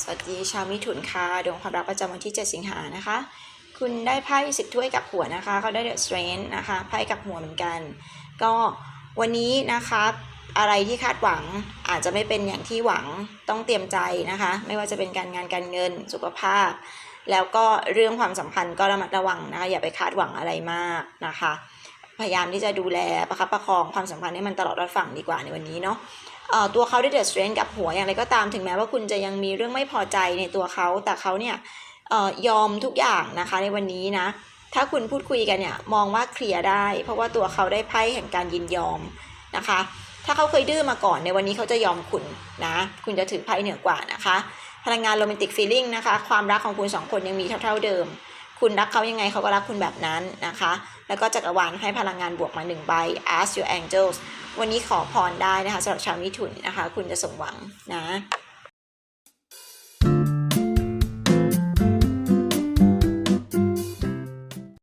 สวัสดีชาวมิถุนค่ะดวงความรักประจำวันที่ 7 สิงหานะคะ คุณได้ไพ่สิบถ้วยกับหัวนะคะเขาได้เดอะสเตรนท์นะคะไพ่กับหัวเหมือนกัน ก็วันนี้นะคะอะไรที่คาดหวังอาจจะไม่เป็นอย่างที่หวังต้องเตรียมใจนะคะ ไม่ว่าจะเป็นการงานการเงินสุขภาพ แล้วก็เรื่องความสัมพันธ์ก็ระมัดระวังนะคะอย่าไปคาดหวังอะไรมากนะคะ พยายามที่จะดูแลประคับประคองความสัมพันธ์ให้มันตลอดรอดฝั่งดีกว่าในวันนี้เนาะตัวเขาได้เด e ส t ตรนกับหัวอย่างไรก็ตามถึงแม้ว่าคุณจะยังมีเรื่องไม่พอใจในตัวเขาแต่เขาเนี่ยออยอมทุกอย่างนะคะในวันนี้นะ ถ้าคุณพูดคุยกันเนี่ยมองว่าเคลียร์ได้ เพราะว่าตัวเขาได้ไพ่แห่งการยินยอมนะคะ ถ้าเขาเคยดื้อมาก่อนในวันนี้เขาจะยอมคุณนะ คุณจะถือไพ่เหนือกว่านะคะ พลังงานโรแมนติกฟีลิ่งนะคะ ความรักของคุณสองคนยังมีเท่า ๆเดิม คุณรักเขายังไงเขาก็รักคุณแบบนั้นนะคะ แล้วก็จักรวาลให้พลังงานบวกมาหนึ่งใบ ask your angels วันนี้ขอพรได้นะคะสำหรับชาวมิถุนนะคะ คุณจะสมหวังนะ